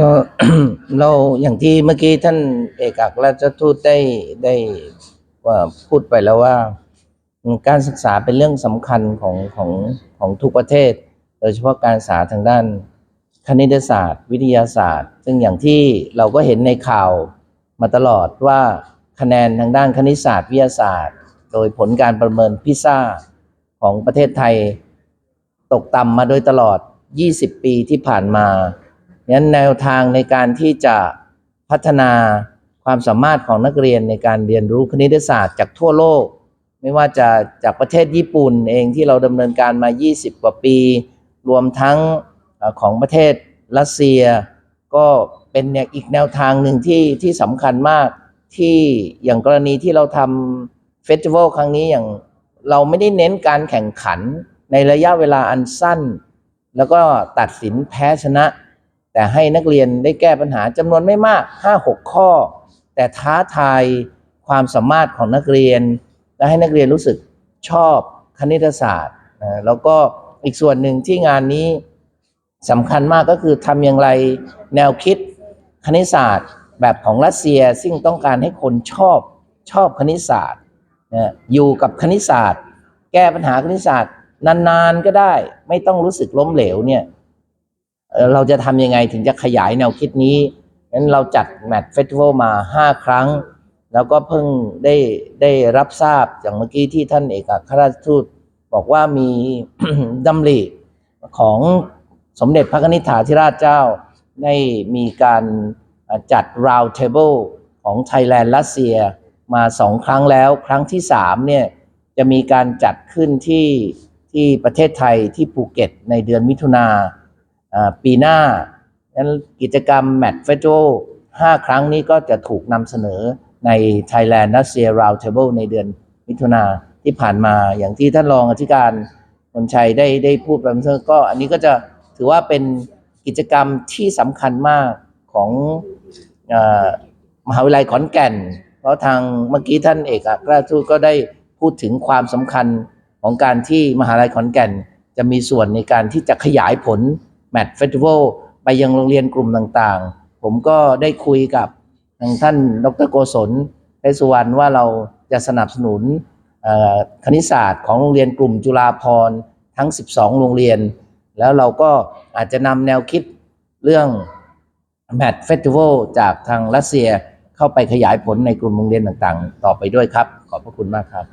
ก็เราอย่างที่เมื่อกี้ท่านเอกอัครราชทูตได้ได้ว่าพูดไปแล้วว่า การศึกษาเป็นเรื่องสำคัญของของของทุกประเทศ โดยเฉพาะการศึกษาทางด้านคณิตศาสตร์ วิทยาศาสตร์ ซึ่งอย่างที่เราก็เห็นในข่าวมาตลอดว่าคะแนนทางด้านคณิตศาสตร์ วิทยาศาสตร์ โดยผลการประเมินพิซซ่าของประเทศไทย ตกต่ำมาโดยตลอด 20 ปีที่ผ่านมา งั้นแนวทางในการที่จะพัฒนาความสามารถของนักเรียนในการเรียนรู้คณิตศาสตร์จากทั่วโลก ไม่ว่าจะจากประเทศญี่ปุ่นเองที่เราดำเนินการมา 20 กว่าปี รวมทั้งของประเทศรัสเซีย ก็เป็นเนี่ยอีกแนวทางหนึ่งที่ที่สำคัญมากที่อย่างกรณีที่เราทำเฟสติวัลครั้งนี้อย่างเราไม่ได้เน้นการแข่งขันในระยะเวลาอันสั้น แล้วก็ตัดสินแพ้ชนะ แต่ให้นักเรียนได้แก้ปัญหาจำนวนไม่มาก 5-6 ข้อ แต่ท้าทายความสามารถของนักเรียน และให้นักเรียนรู้สึกชอบคณิตศาสตร์นะแล้วก็อีกส่วนหนึ่งที่งานนี้สำคัญมากก็คือทำอย่างไรแนวคิดคณิตศาสตร์แบบของรัสเซียซึ่งต้องการให้คนชอบชอบคณิตศาสตร์นะอยู่กับคณิตศาสตร์ แก้ปัญหาคณิตศาสตร์นานๆก็ได้ ไม่ต้องรู้สึกล้มเหลวเนี่ย เราจะทำยังไงถึงจะขยายแนวคิดนี้งั้นเราจัดแมทเฟสติวัลมา 5 ครั้ง แล้วก็เพิ่งได้ได้รับทราบอย่างเมื่อกี้ที่ท่านเอกอัครราชทูตบอกว่ามีดำริของสมเด็จพระนิธิาธิราชเจ้า ได้มีการจัด round table ของไทยแลนด์รัสเซียมาสองครั้งแล้ว ครั้งที่สามเนี่ยจะมีการจัดขึ้นที่ที่ประเทศไทยที่ภูเก็ตในเดือนมิถุนา ปีหน้างั้นกิจกรรม Match Festival 5ครั้งนี้ก็จะถูกนำเสนอใน Thailand รัสเซีย Round Table ในเดือนมิถุนาที่ผ่านมาอย่างที่ท่านรองอธิการมนชัยได้ได้พูดไปเมื่อก็อันนี้ก็จะถือว่าเป็นกิจกรรมที่สำคัญมากของอมหาวิทยาลัยขอนแก่น เพราะทางเมื่อกี้ท่านเอกอัครราชทูตก็ได้พูดถึงความสำคัญของการที่มหาวิทยาลัยขอนแก่น จะมีส่วนในการที่จะขยายผล แมทเฟสติวัลไปยังโรงเรียนกลุ่มต่างๆ ผมก็ได้คุยกับทางท่านดรโกศลเพชรสุวรรณว่าเราจะสนับสนุนคณิตศาสตร์ของโรงเรียนกลุ่มจุฬาภรทั้ง 12 โรงเรียน แล้วเราก็อาจจะนำแนวคิดเรื่องแมทเฟสติวัลจากทางรัสเซียเข้าไปขยายผลในกลุ่มโรงเรียนต่างๆ ต่อไปด้วยครับ ขอบพระคุณมากครับ